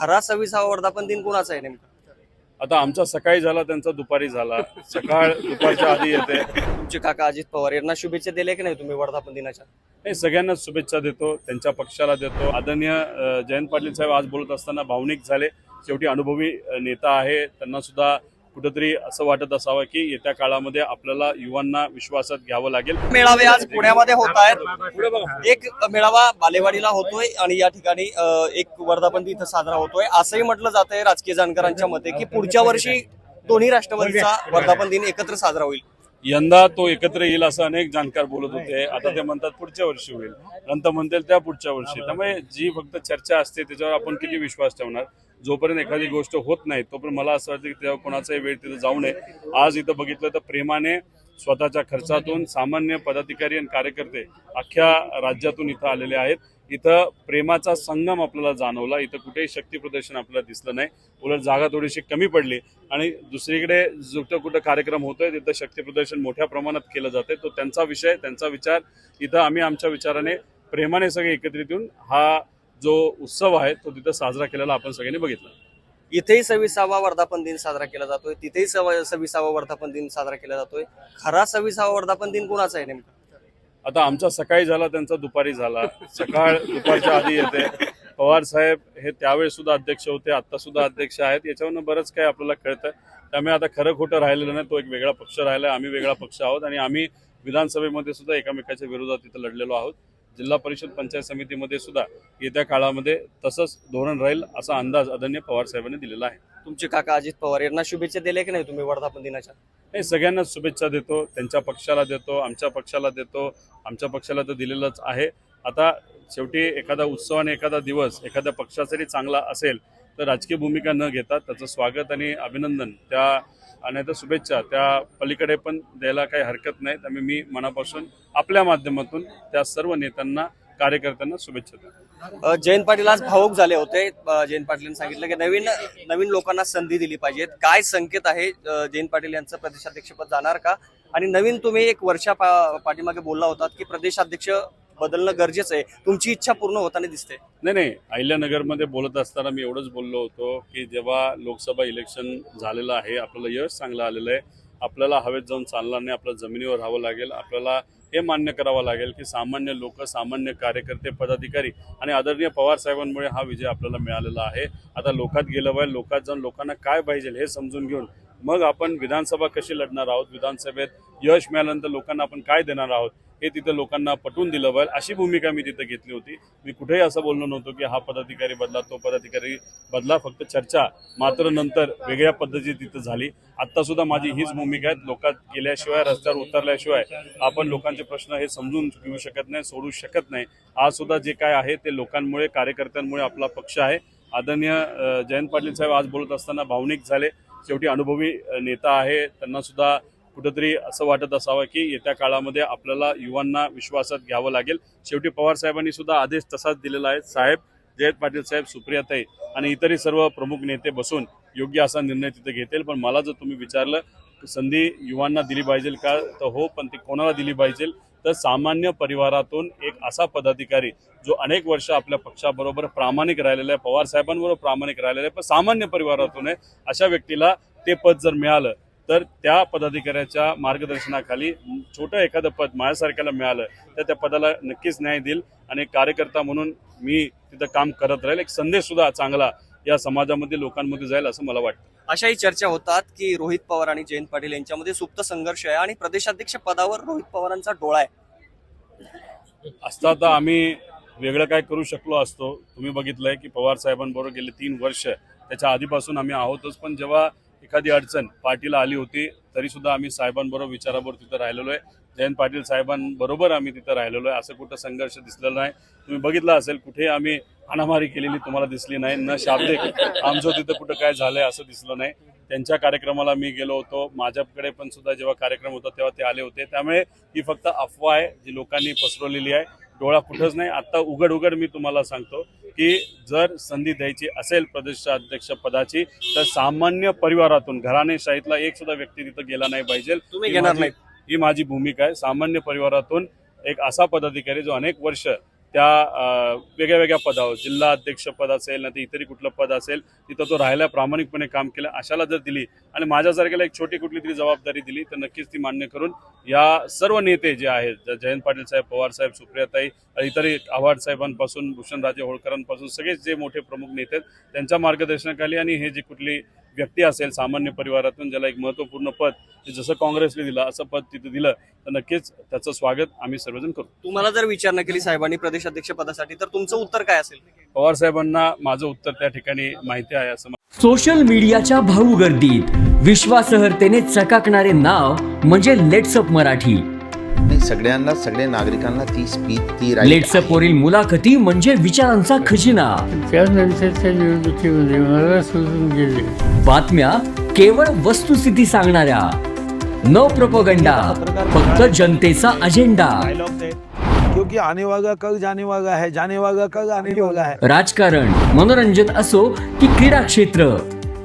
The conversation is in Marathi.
खरा सव्वीसावा वर्धापन दिन कोणाचा आहे नेमका? आता आमचा सकाळी झाला त्यांचा दुपारी झाला. सकाळ दुपारच्या आधी येते. तुमचे काका अजित पवार यांना शुभेच्छा दिल्या की नाही तुम्ही वर्धापन दिनाच्या? हे सगळ्यांनाच शुभेच्छा देतो. त्यांच्या पक्षाला देतो. आदरणीय अ, जयंत पाटील साहेब आज बोलत असताना भावनिक झाले. शेवटी अनुभवी अ, नेता आहे. त्यांना सुद्धा कुठंतरी असं वाटत असावं की येत्या काळामध्ये आपल्याला युवांना विश्वासात घ्यावं लागेल. मेळावे आज पुण्यामध्ये होत आहेत. एक मेळावा बालेवाडीला होतोय आणि या ठिकाणी एक वर्धापन इथं साजरा होतोय. असंही म्हटलं जात आहे राजकीय जाणकारांच्या मते की पुढच्या वर्षी दोन्ही राष्ट्रवादीचा वर्धापन दिन एकत्र साजरा होईल. यंदा तो एकत्र येईल असं अनेक जाणकार बोलत होते. आता ते म्हणतात पुढच्या वर्षी होईल. नंतर म्हणतील त्या पुढच्या वर्षी. त्यामुळे जी फक्त चर्चा असते त्याच्यावर आपण किती विश्वास ठेवणार? जोपर्यंत एखादी गोष्ट होत नाही तोपर्यंत मला असं वाटतं की तेव्हा कोणाचाही वेळ तिथं जाऊ नये. आज इथं बघितलं तर प्रेमाने स्वतःच्या खर्चातून सामान्य पदाधिकारी आणि कार्यकर्ते अख्ख्या राज्यातून इथं आलेले आहेत. इथं प्रेमाचा संगम आपल्याला जाणवला. इथं कुठेही शक्ती प्रदर्शन आपल्याला दिसलं नाही. उलट जागा थोडीशी कमी पडली आणि दुसरीकडे जिथं कुठं कार्यक्रम होतोय तिथं शक्ती प्रदर्शन मोठ्या प्रमाणात केलं जाते तो त्यांचा विषय त्यांचा विचार. इथं आम्ही आमच्या विचाराने प्रेमाने सगळे एकत्रित येऊन हा जो उत्सव आहे तो तिथं साजरा केलेला आपण सगळ्यांनी बघितला. इथेही सव्वीसावा वर्धापन दिन साजरा केला जातोय. तिथेही सव्वा- सव्वीसावा वर्धापन दिन साजरा केला जातोय. खरा सव्वीसावा वर्धापन दिन कोणाचा आहे नेमका? आता आमचा सकाळी झाला त्यांचा दुपारी झाला. सकाळ दुपारच्या आधी येते. पवार साहेब हे त्यावेळेस सुद्धा अध्यक्ष होते आता सुद्धा अध्यक्ष आहेत. याच्यावरनं बरंच काही आपल्याला कळतं. त्यामुळे आता खरं खोटं राहिलेलं नाही. तो एक वेगळा पक्ष राहिला आम्ही वेगळा पक्ष आहोत आणि आम्ही विधानसभेमध्ये सुद्धा एकामेकाच्या विरोधात तिथं लढलेलो आहोत. जिल्हा परिषद पंचायत समितीमध्ये सुद्धा येत्या काळामध्ये तसंच धोरण राहील असा अंदाज आदरणीय पवार साहेबांनी दिलेला आहे. तुमचे काका अजित पवार यांना शुभेच्छा दिल्या की नाही तुम्ही वर्धापन दिनाच्या? हे सगळ्यांनाच शुभेच्छा देतो. त्यांच्या पक्षाला देतो आमच्या पक्षाला देतो. आमच्या पक्षाला तर दिलेलंच आहे. आता शेवटी एखादा उत्सव आणि एखादा दिवस एखाद्या पक्षासाठी चांगला असेल तर राजकीय भूमिका न घेता त्याचं स्वागत आणि अभिनंदन त्या आणि आता शुभेच्छा. त्या पलीकडे पण द्यायला काही हरकत नाही. त्यामुळे मी मनापासून आपल्या माध्यमातून त्या सर्व नेत्यांना कार्यकर्त्यांना शुभेच्छा देतो. जयंत पाटील आज भावूक झाले होते. जयंत पाटील सांगितलं की नवीन नवीन लोकांना संधी दिली पाहिजेत. काय संकेत आहे? जयंत पाटील यांचं प्रदेशाध्यक्षपद जाणार का? आणि नवीन तुम्ही एक वर्षा पा- पाठीमागे बोलला होता की प्रदेशाध्यक्ष बदलणं गरजेचं आहे. तुमची इच्छा पूर्ण होताना दिसते. नाही नाही. अहिल्यानगरमध्ये बोलत असताना मी एवढंच बोललो होतो की जेव्हा लोकसभा इलेक्शन झालेलं आहे आपल्याला यश चांगलं आलेलं आहे आपल्याला हवेत जाऊन चालणार नाही आपल्या जमिनीवर राहावं लागेल आपल्याला हे मान्य करावं लागेल की सामान्य लोक सामान्य कार्यकर्ते पदाधिकारी आणि आदरणीय पवार साहेबांमुळे हा विजय आपल्याला मिळालेला आहे. आता लोकात गेलं पाहिजे लोकात जाऊन लोकांना काय पाहिजे हे समजून घेऊन मग आपण विधानसभा कशी लढणार आहोत? विधानसभेत यश मिळाल्यानंतर लोकांना आपण काय देणार आहोत? हे तिथं लोकांना पटवून दिलं पाहिजे अशी भूमिका मी तिथं घेतली होती. मी कुठेही असं बोललो नव्हतो की हा पदाधिकारी बदला तो पदाधिकारी बदला. फक्त चर्चा मात्र नंतर वेगळ्या पद्धती तिथं झाली. आत्तासुद्धा माझी हीच भूमिका आहे. लोकात गेल्याशिवाय रस्त्यावर उतरल्याशिवाय आपण लोकांचे प्रश्न हे समजून घेऊ शकत नाही सोडू शकत नाही. आज सुद्धा जे काय आहे ते लोकांमुळे कार्यकर्त्यांमुळे आपला पक्ष आहे. आदरणीय जयंत पाटील साहेब आज बोलत असताना भावनिक झाले. शेवटी अनुभवी नेता आहे. त्यांना सुद्धा कुठंतरी असं वाटत असावं की येत्या काळामध्ये आपल्याला युवांना विश्वासात घ्यावं लागेल. शेवटी पवार साहेबांनी सुद्धा आदेश तसाच दिलेला आहे. साहेब जयंत पाटील साहेब सुप्रियाताई आणि इतरही सर्व प्रमुख नेते बसून योग्य असा निर्णय तिथे घेतील. पण मला जर तुम्ही विचारलं संधी युवांना दिली पाहिजे का? तर हो पण ती कोणाला दिली पाहिजे? तर सामान्य परिवारातून एक असा पदाधिकारी जो अनेक वर्ष आपल्या पक्षाबरोबर प्रामाणिक राहिलेला आहे पवार साहेबांबरोबर प्रामाणिक राहिलेला आहे पण सामान्य परिवारातून आहे अशा व्यक्तीला ते पद जर मिळालं तर त्या पदाधिकाऱ्याच्या मार्गदर्शनाखाली छोटं एखादं पद माझ्यासारख्याला मिळालं तर त्या पदाला नक्कीच न्याय देईल आणि कार्यकर्ता म्हणून मी तिथं काम करत राहील. एक संदेश सुद्धा चांगला या समाजामध्ये लोकांमध्ये जाईल असं मला वाटतं. अशाही चर्चा होतात की रोहित पवार आणि जयंत पाटील यांच्यामध्ये सुप्त संघर्ष आहे आणि प्रदेशाध्यक्ष पदावर रोहित पवारांचा डोळा आहे. असता तर आम्ही वेगळं काय करू शकलो असतो. तुम्ही बघितलंय की पवार साहेबांबरोबर गेले तीन वर्ष. त्याच्या आधीपासून आम्ही आहोतच पण जेव्हा एखादी अडचण पार्टीला आली होती तरी सुद्धा आम्ही साहेबांबरोबर विचाराबरोबर तिथं राहिलेलो आहे. जयंत पाटील साहेबांबरोबर आम्ही तिथं राहिलेलो आहे. असं कुठं संघर्ष दिसलेला नाही. तुम्ही बघितलं असेल कुठे आम्ही हाणामारी केलेली तुम्हाला दिसली नाही. न शाब्दिक आमचं तिथं कुठं काय झालंय असं दिसलं नाही. त्यांच्या कार्यक्रमाला मी गेलो होतो. माझ्याकडे पण सुद्धा जेव्हा कार्यक्रम होता तेव्हा ते आले होते. त्यामुळे ही फक्त अफवा आहे जी लोकांनी पसरवलेली आहे. डोळा कुठंच नाही. आता उघड उघड मी तुम्हाला सांगतो. की जर संधी द्यायची असेल प्रदेशाध्यक्ष पदाची तर सामान्य परिवारातून घराणेशाहीतला एक सुद्धा व्यक्ती तिथं गेला नाही पाहिजे. तुम्ही ही घेणार माझी- ही माझी भूमिका आहे. सामान्य परिवारातून एक असा पदाधिकारी जो अनेक वर्ष त्या वेगळ्या वेगळ्या पदावर जिल्हा अध्यक्ष पद असेल ना ते इतरही कुठलं पद असेल तिथं तो राहायला प्रामाणिकपणे काम केलं अशाला जर दिली आणि माझ्यासारख्याला एक छोटी कुठली तरी जबाबदारी दिली तर नक्कीच ती मान्य करून या सर्व नेते जे आहेत ज- जयंत पाटील साहेब पवार साहेब सुप्रियाताई इतरही आव्हाड साहेबांपासून भूषणराजे होळकरांपासून सगळेच जे मोठे प्रमुख नेते आहेत त्यांच्या मार्गदर्शनाखाली आणि हे जे कुठली व्यक्ती असेल सामान्य परिवारातून ज्याला एक महत्त्वपूर्ण पद जसं काँग्रेसने दिलं असं पद तिथं दिलं तर नक्कीच त्याचं स्वागत आम्ही सर्वजण करू. तुम्हाला जर विचारणा केली साहेबांनी प्रदेशाध्यक्ष पदासाठी तर तुमचं उत्तर काय असेल? पवार साहेबांना माझं उत्तर त्या ठिकाणी माहिती आहे असं सोशल मीडियाच्या भाऊ गर्दीत. विश्वासार्हतेने चकाकणारे नाव म्हणजे लेट्सअप मराठी. नाही सगळ्यांना सगळ्या नागरिकांना ती स्पीच ती right लेट्सअप आहे. वरील मुलाखती म्हणजे विचारांचा खजिना. त्यानंतरच्या निवडणुकीमध्ये मला सोडून गेले. बातम्या केवळ वस्तुस्थिती सांगणाऱ्या. न प्रपोगंडा फक्त जनतेचा अजेंडा. क्योंकि आने वाला कल जाने वाला है जाने वाला कल आने वाला है। राजकारण मनोरंजन असो की क्रीडा क्षेत्र.